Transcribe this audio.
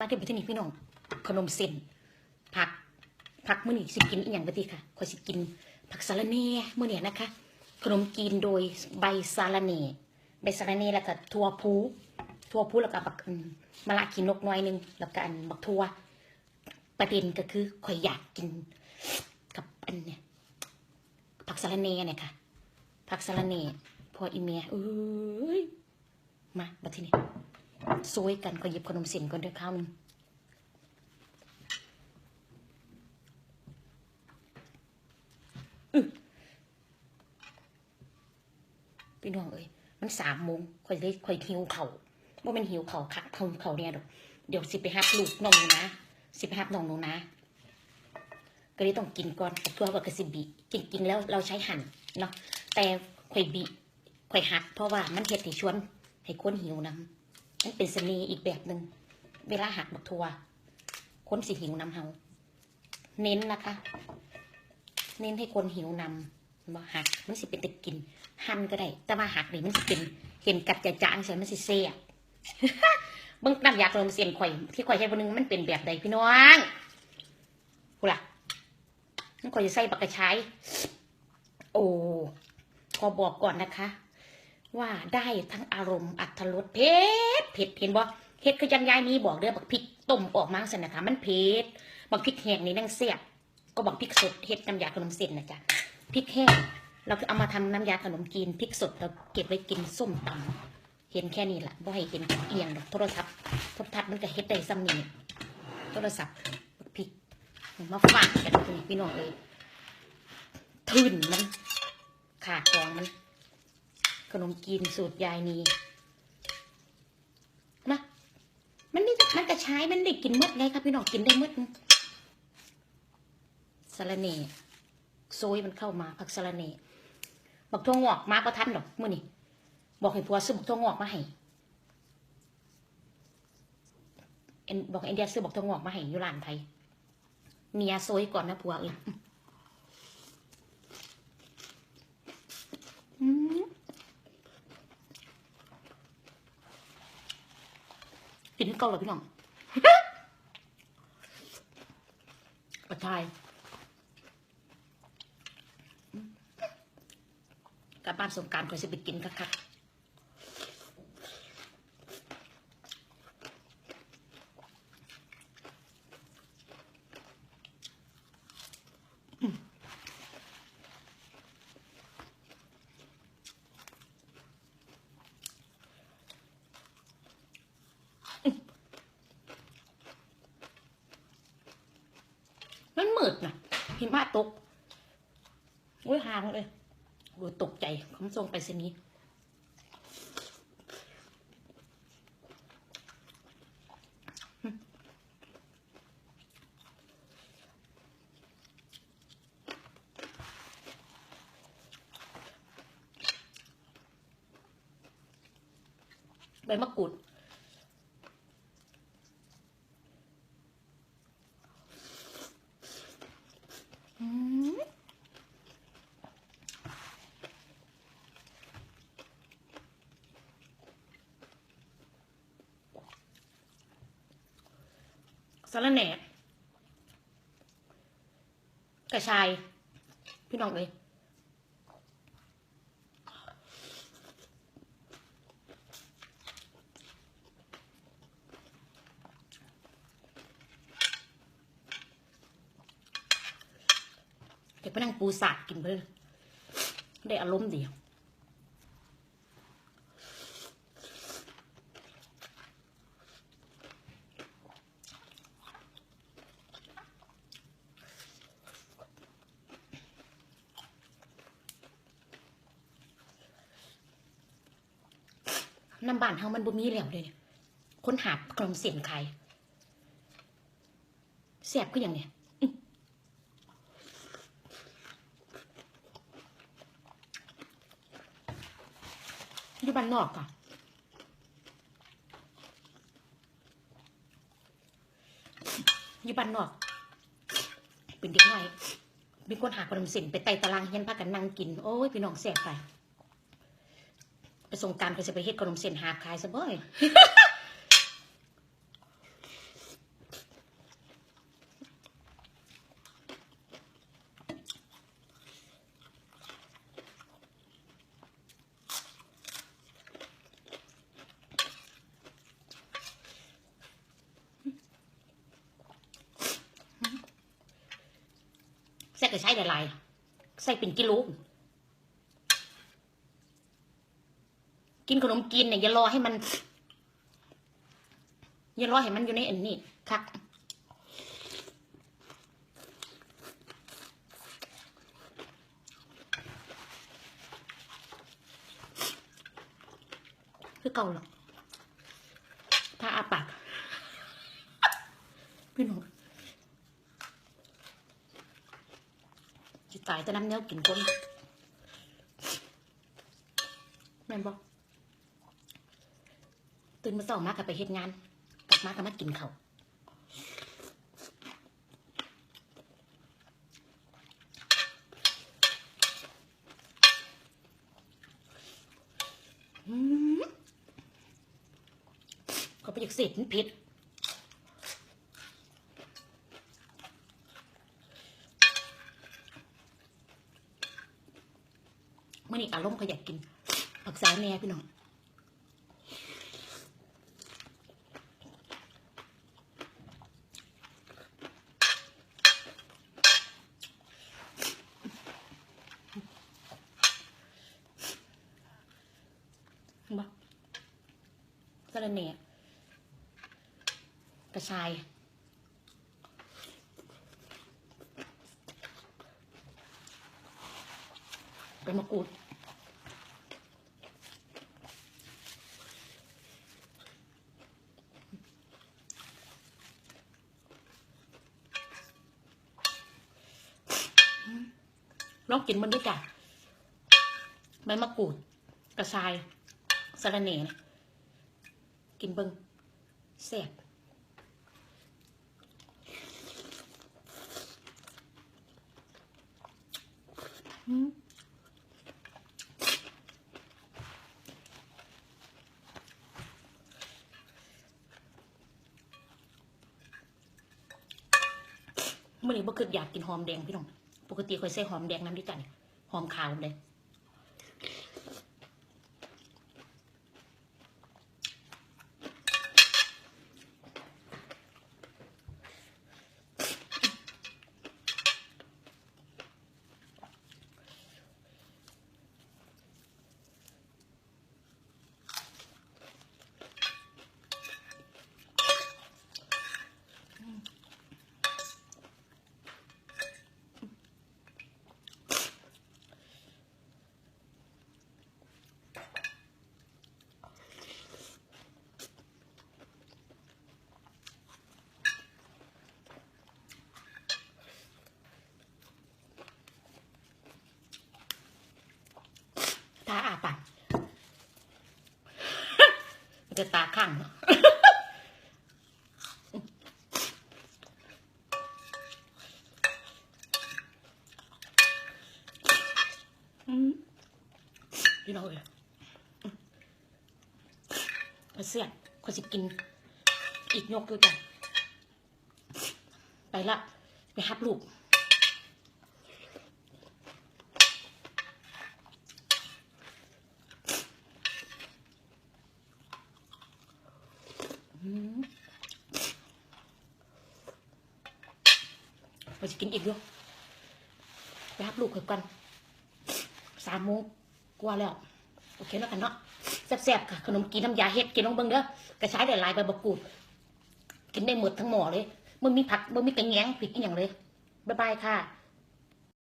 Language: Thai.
มาที่ประเทศนี้พี่น้อง ขนมเส้นผักผักมื้อนี้สิกินอีหยังบ่ติค่ะขอยสิกิน ผักสะระแหน่มื้อนี้นะคะ ขนมจีนโดยใบสะระแหน่ใบสะระแหน่แล้วก็ถั่วพูถั่วพูแล้วก็บักมะละขีนนกน้อยหนึงแล้วก็อันบักถั่วประเด็นก็คือข่อยอยากกินกับอันเนี่ยผักสะระแหน่เนี่ยค่ะผักสะระแหน่พออีเมียเอ้ยมาบัดทีนี้ ซวยกันก็หยิบขนมเส้นก่อนเด้อข้าวหนึงพี่น้องเอ้ยมันสามโมงข่อยเลยข่อยหิวเข่าว่ามันหิวเข่าคักเขาเขาเนี่ยดอกเดี๋ยวสิไปหับลูกน้องหนูนะสิไปหับน้องหนูนะ ก็เลยต้องกินก่อนกับทั่วกับกระสิบีจริงๆแล้วเราใช้หั่นเนาะแต่ข่อยบีข่อยหักเพราะว่ามันเฮ็ดให้ชวนให้คนหิวน้ำ มันเป็นเสน่ห์อีกแบบหนึ่ง เวลาหักบักทัวคนสิหิวน้ำเฮาเน้นนะคะ เน้นให้คนหิวน้ำบ่หักมันสิเป็นแตะกิน หั่นก็ได้ แต่ว่าหักนี่มันสิเป็นเห็นกัดจะจางใช่มันสิเสียเบิ่งน้ำยาขนมเสียนข่อยที่ข่อยใช้บนนึงมันเป็นแบบใดพี่น้องกูล่ะนั่นก็จะใส่บักกระชายโอ้ขอบอกก่อนนะคะ ว่าได้ทั้งอารมณ์อัตรสเผ็ดเผ็ดเห็นบ่เผ็ดคือจังยายนี้บอกเด้อบักพริกต้มออกมาสินะคะมันเผ็ดบักพริกแห้งนี่นั่งเสียบก็บักพริกสดเฮ็ดน้ำยาขนมเส้นนะจ๊ะพริกแห้งเราก็เอามาทำน้ำยาขนมจีนพริกสดเราเก็บไว้กินส้มตำเห็นแค่นี้แหละบ่ให้เห็นเอียงดอกโทรศัพท์โทรทัศน์มันก็เฮ็ดได้ซ้ำนี่โทรศัพท์บักพริกมาฝากกันคุณพี่น้องเลยทื่นมันขาดของมัน ขนมจีนสูตรยายนีมามันนี่มันกระชายมันได้กินมดเลยครับพี่น้องกินได้มดสะรเน่โซยมันเข้ามาผักสะรเน่บักทั่วงอกมาก็ทันดอกมื่อนี่บอกให้ผัวซื้อบักทวงอกมาให้เอ็นบอกเอ็นเดียซื้อบักทวงอกมาให้อยู่ร้านไทยเมียโซยก่อนนะผัวเอ้ยอืมกิน เกาเลยพี่น้องกระชายกลับบ้านสงการก็จะไปกินคักๆมันมืดนะ หิมะตกโอ้ยหางเลยโอ้ตกใจคำส่งไปสนีย์ใบมะกรูด สารแหน่กระชาย พี่น้องเลยเดี๋ยวไปนั่งปูสาดกินไปเลยได้อารมณ์ดี น้ำบานเฮามันบ่มีแล้วเลยเนี่ยคนหาขนมเสียนใครแสบก็อย่างเนี้ยอยู่บ้านนอกก่ะอยู่บ้านนอก เป็นเด็กน้อยมีคนหาขนมเส้นไปไต่ตารางเฮียนพากันนั่งกิน โอ้ยพี่น้องแสบไป ไปสงการเขาจะไปเฮ็ดขนมเส้นหาบขายซะบ่อยใส่ก็ใช้ได้หลายใส่เป็นกิโล กินขนมกินเนี่ยอย่ารอให้มัน อย่ารอให้มันอยู่ในอันนี้คักคือเก่าหรอกถ้าอาปากพี่หนุ่มจะตายจะน้ำเนี้ยกินคนแม่บอก ตื่นมาเช้ามากกับไปเฮ็ดงาน กลับมากับมากินเขาวอืมก็ไปอยากเสพมันเผ็ดเมื่อนี้อารมณ์ก็อยากกินผักสาแหน่พี่น้องบ่ สาแหน่กระชาย ใบมะกรูดลองกินมันด้วยจ้ะใบมะกรูด กระชายสะระแหน่ กินเบิงแซ่บอืมมื่อนี้บ่คืออยากกินหอมแดงพี่น้อง ปกติเคยใส่หอมแดงน้ำด้วยกันหอมขาวเลย จะตาข้างเนอะอืมพี่น้องเอยพอเสียเขาจะกิน อีกยกด้วยกัน ไปละ ไปฮับลูก เราจะกินอีกด้วยไปรับลูกเกิดกันสามโมงกว่าแล้ว โอเคแล้วกันเนาะแซ่บๆค่ะ ขนมกินน้ำยาเฮ็ดกินน้องเบิ้งเด้อกระชายหลายๆใบบักกูดกินได้หมดทั้งหม้อเลยมันมีผักมันมีกระแงงผิดอีกอย่างเลย บ๊ายบายค่ะ